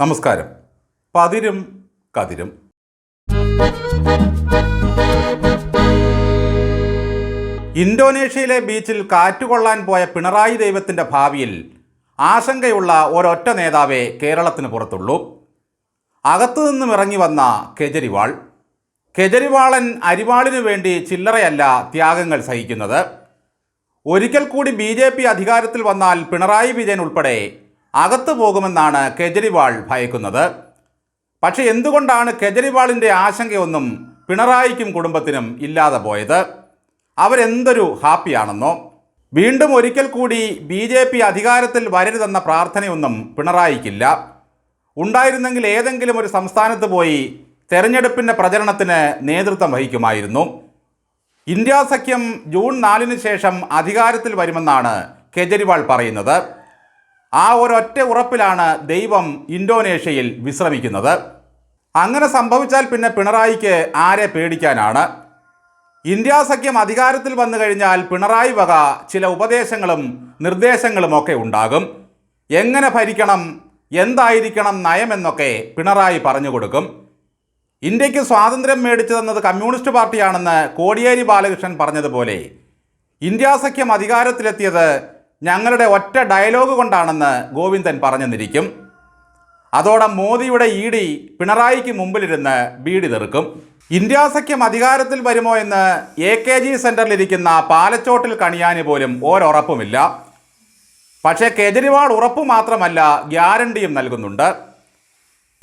നമസ്കാരം. പതിരും കതിരും. ഇന്തോനേഷ്യയിലെ ബീച്ചിൽ കാറ്റുകൊള്ളാൻ പോയ പിണറായി ദൈവത്തിന്റെ ഭാവിയിൽ ആശങ്കയുള്ള ഒരൊറ്റ നേതാവേ കേരളത്തിന് പുറത്തുള്ളൂ. അകത്തു നിന്നും ഇറങ്ങി വന്ന കെജരിവാൾ. കെജരിവാളൻ അരിവാളിനു വേണ്ടി ചില്ലറയല്ല ത്യാഗങ്ങൾ സഹിക്കുന്നത്. ഒരിക്കൽ കൂടി ബി ജെ പി അധികാരത്തിൽ വന്നാൽ പിണറായി വിജയൻ ഉൾപ്പെടെ അകത്തു പോകുമെന്നാണ് കെജ്രിവാൾ ഭയക്കുന്നത്. പക്ഷേ എന്തുകൊണ്ടാണ് കെജ്രിവാളിന്റെ ആശങ്കയൊന്നും പിണറായിക്കും കുടുംബത്തിനും ഇല്ലാതെ പോയത്? അവരെന്തൊരു ഹാപ്പിയാണെന്നോ? വീണ്ടും ഒരിക്കൽ കൂടി ബി ജെ പി അധികാരത്തിൽ വരരുതെന്ന പ്രാർത്ഥനയൊന്നും പിണറായിക്കില്ല. ഉണ്ടായിരുന്നെങ്കിൽ ഏതെങ്കിലും ഒരു സംസ്ഥാനത്ത് പോയി തെരഞ്ഞെടുപ്പിന്റെ പ്രചരണത്തിന് നേതൃത്വം വഹിക്കുമായിരുന്നു. ഇന്ത്യ സഖ്യം ജൂൺ നാലിന് ശേഷം അധികാരത്തിൽ വരുമെന്നാണ് കെജ്രിവാൾ പറയുന്നത്. ആ ഒരൊറ്റ ഉറപ്പിലാണ് ദൈവം ഇന്തോനേഷ്യയിൽ വിശ്രമിക്കുന്നത്. അങ്ങനെ സംഭവിച്ചാൽ പിന്നെ പിണറായിക്ക് ആരെ പേടിക്കാനാണ്? ഇന്ത്യ സഖ്യം അധികാരത്തിൽ വന്നു കഴിഞ്ഞാൽ പിണറായി വക ചില ഉപദേശങ്ങളും നിർദ്ദേശങ്ങളും ഒക്കെ ഉണ്ടാകും. എങ്ങനെ ഭരിക്കണം എന്തായിരിക്കണം നയമെന്നൊക്കെ പിണറായി പറഞ്ഞു കൊടുക്കും. ഇന്ത്യയ്ക്ക് സ്വാതന്ത്ര്യം മേടിച്ചു തന്നത് കമ്മ്യൂണിസ്റ്റ് പാർട്ടിയാണെന്ന് കോടിയേരി ബാലകൃഷ്ണൻ പറഞ്ഞതുപോലെ ഇന്ത്യ സഖ്യം അധികാരത്തിലെത്തിയത് ഞങ്ങളുടെ ഒറ്റ ഡയലോഗ് കൊണ്ടാണെന്ന് ഗോവിന്ദൻ പറഞ്ഞെന്നിരിക്കും. അതോടെ മോദിയുടെ ഇ ഡി പിണറായിക്ക് മുമ്പിലിരുന്ന് ബീഡി തെറുക്കും. ഇന്ത്യാസഖ്യം അധികാരത്തിൽ വരുമോ എന്ന് എ കെ ജി സെന്ററിലിരിക്കുന്ന പാലച്ചോട്ടിൽ കണിയാന് പോലും ഓരോറപ്പുമില്ല പക്ഷേ കേജ്രിവാൾ ഉറപ്പ് മാത്രമല്ല ഗ്യാരണ്ടിയും നൽകുന്നുണ്ട്.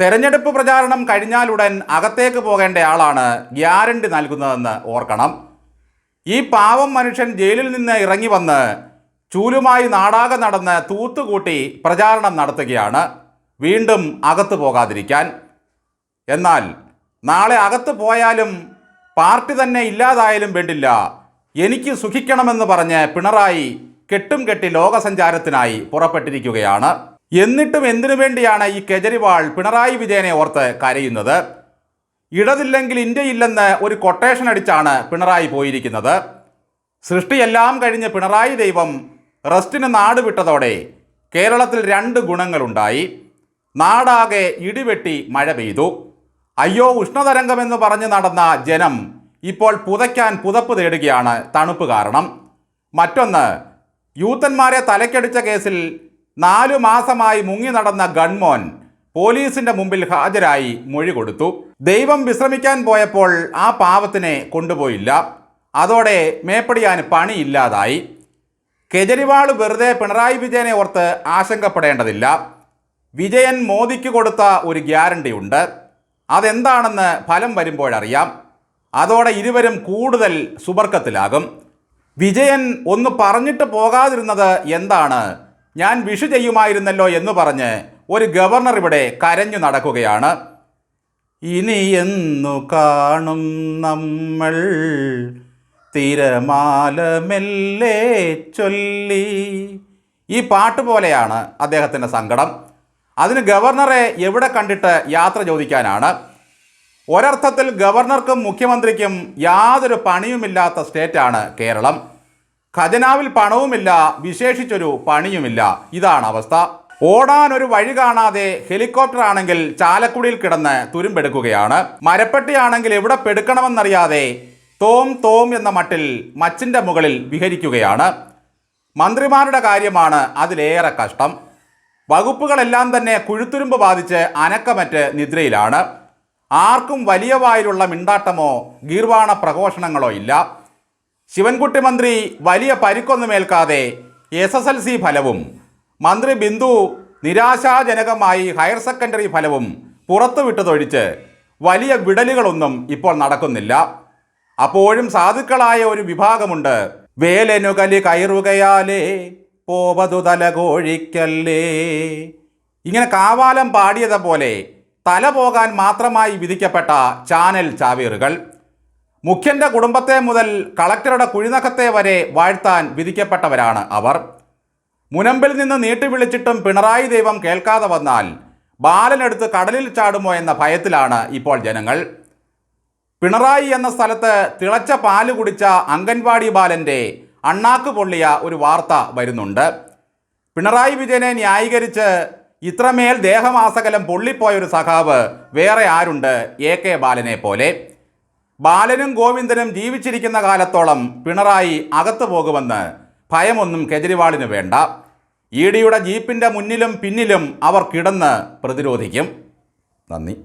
തെരഞ്ഞെടുപ്പ് പ്രചാരണം കഴിഞ്ഞാലുടൻ അകത്തേക്ക് പോകേണ്ട ആളാണ് ഗ്യാരണ്ടി നൽകുന്നതെന്ന് ഓർക്കണം. ഈ പാവം മനുഷ്യൻ ജയിലിൽ നിന്ന് ഇറങ്ങി വന്ന് ചൂലുമായി നാടാകെ നടന്ന് തൂത്തുകൂട്ടി പ്രചാരണം നടത്തുകയാണ്. വീണ്ടും അകത്ത് പോകാതിരിക്കാൻ. എന്നാൽ നാളെ അകത്ത് പോയാലും പാർട്ടി തന്നെ ഇല്ലാതായാലും വേണ്ടില്ല. എനിക്ക് സുഖിക്കണമെന്ന് പറഞ്ഞ് പിണറായി കെട്ടും കെട്ടി ലോകസഞ്ചാരത്തിനായി പുറപ്പെട്ടിരിക്കുകയാണ്. എന്നിട്ടും എന്തിനു വേണ്ടിയാണ് ഈ കെജ്രിവാൾ പിണറായി വിജയനെ ഓർത്ത് കരയുന്നത്? ഇടതില്ലെങ്കിൽ ഇന്ത്യയില്ലെന്ന് ഒരു കൊട്ടേഷൻ അടിച്ചാണ് പിണറായി പോയിരിക്കുന്നത്. സൃഷ്ടിയെല്ലാം കഴിഞ്ഞ് പിണറായി ദൈവം റെസ്റ്റിന് നാട് വിട്ടതോടെ കേരളത്തിൽ രണ്ട് ഗുണങ്ങളുണ്ടായി. നാടാകെ ഇടിവെട്ടി മഴ പെയ്തു. അയ്യോ ഉഷ്ണതരംഗമെന്ന് പറഞ്ഞ് നടന്ന ജനം ഇപ്പോൾ പുതയ്ക്കാൻ പുതപ്പ് തേടുകയാണ് തണുപ്പ് കാരണം. മറ്റൊന്ന് യൂത്തന്മാരെ തലക്കടിച്ച കേസിൽ നാലു മാസമായി മുങ്ങി നടന്ന ഗൺമോൻ പോലീസിന്റെ മുമ്പിൽ ഹാജരായി മൊഴി കൊടുത്തു. ദൈവം വിശ്രമിക്കാൻ പോയപ്പോൾ ആ പാവത്തിനെ കൊണ്ടുപോയില്ല. അതോടെ മേപ്പടിയാൻ പണിയില്ലാതായി. കെജ്രിവാൾ വെറുതെ പിണറായി വിജയനെ ഓർത്ത് ആശങ്കപ്പെടേണ്ടതില്ല. വിജയൻ മോദിക്ക് കൊടുത്ത ഒരു ഗ്യാരണ്ടി ഉണ്ട്. അതെന്താണെന്ന് ഫലം വരുമ്പോഴറിയാം. അതോടെ ഇരുവരും കൂടുതൽ സുബർക്കത്തിലാകും വിജയൻ ഒന്ന് പറഞ്ഞിട്ട് പോകാതിരുന്നത് എന്താണ്? ഞാൻ വിഷു ചെയ്യുമായിരുന്നല്ലോ എന്ന് പറഞ്ഞ് ഒരു ഗവർണർ ഇവിടെ കരഞ്ഞു നടക്കുകയാണ്. ഇനി എന്നു കാണും നമ്മൾ തിരമാല മെല്ലെ ചൊല്ലി. ഈ പാട്ട് പോലെയാണ് അദ്ദേഹത്തിന്റെ സങ്കടം. അതിന് ഗവർണറെ എവിടെ കണ്ടിട്ട് യാത്ര ചോദിക്കാനാണ്. ഒരർത്ഥത്തിൽ ഗവർണർക്കും മുഖ്യമന്ത്രിക്കും യാതൊരു പണിയുമില്ലാത്ത സ്റ്റേറ്റാണ് കേരളം. ഖജനാവിൽ പണവുമില്ല വിശേഷിച്ചൊരു പണിയുമില്ല. ഇതാണ് അവസ്ഥ. ഓടാൻ ഒരു വഴി കാണാതെ ഹെലികോപ്റ്റർ ആണെങ്കിൽ ചാലക്കുടിയിൽ കിടന്ന് തുരുമ്പെടുക്കുകയാണ്. മരപ്പെട്ടിയാണെങ്കിൽ എവിടെ പെടുക്കണമെന്നറിയാതെ തോം തോം എന്ന മട്ടിൽ മച്ചിന്റെ മുകളിൽ വിഹരിക്കുകയാണ്. മന്ത്രിമാരുടെ കാര്യമാണ് അതിലേറെ കഷ്ടം. വകുപ്പുകളെല്ലാം തന്നെ കുഴുത്തുരുമ്പ് ബാധിച്ച് അനക്കമറ്റ് നിദ്രയിലാണ്. ആർക്കും വലിയ വായിലുള്ള മിണ്ടാട്ടമോ ഗീർവാണ പ്രഘോഷണങ്ങളോ ഇല്ല. ശിവൻകുട്ടി മന്ത്രി വലിയ പരിക്കൊന്നുമേൽക്കാതെ എസ് എസ് എൽ സി ഫലവും മന്ത്രി ബിന്ദു നിരാശാജനകമായി ഹയർ സെക്കൻഡറി ഫലവും പുറത്തുവിട്ടതൊഴിച്ച് വലിയ വിടലുകളൊന്നും ഇപ്പോൾ നടക്കുന്നില്ല. അപ്പോഴും സാധുക്കളായ ഒരു വിഭാഗമുണ്ട്. വേലനുകലി കയറുകയാലേ പോവതു തല കോഴിക്കല്ലേ. ഇങ്ങനെ കാവാലം പാടിയതുപോലെ തല പോകാൻ മാത്രമായി വിധിക്കപ്പെട്ട ചാനൽ ചാവേറുകൾ. മുഖ്യന്റെ കുടുംബത്തെ മുതൽ കളക്ടറുടെ കുഴിനഖത്തെ വരെ വാഴ്ത്താൻ വിധിക്കപ്പെട്ടവരാണ് അവർ. മുനമ്പിൽ നിന്ന് നീട്ടി വിളിച്ചിട്ടും പിണറായി ദൈവം കേൾക്കാതെ വന്നാൽ ബാലനെടുത്ത് കടലിൽ ചാടുമോ എന്ന ഭയത്തിലാണ് ഇപ്പോൾ ജനങ്ങൾ. പിണറായി എന്ന സ്ഥലത്ത് തിളച്ച പാൽ കുടിച്ച അംഗൻവാടി ബാലന്റെ അണ്ണാക്ക് പൊള്ളിയ ഒരു വാർത്ത വരുന്നുണ്ട്. പിണറായി വിജയനെ ന്യായീകരിച്ച് ഇത്രമേൽ ദേഹമാസകലം പൊള്ളിപ്പോയൊരു സഖാവ് വേറെ ആരുണ്ട്? എ കെ ബാലനെ പോലെ. ബാലനും ഗോവിന്ദനും ജീവിച്ചിരിക്കുന്ന കാലത്തോളം പിണറായി അകത്തു പോകുമെന്ന് ഭയമൊന്നും കെജ്രിവാളിന് വേണ്ട. ഇ ഡിയുടെ ജീപ്പിന്റെ മുന്നിലും പിന്നിലും അവർ കിടന്ന് പ്രതിരോധിക്കും. നന്ദി.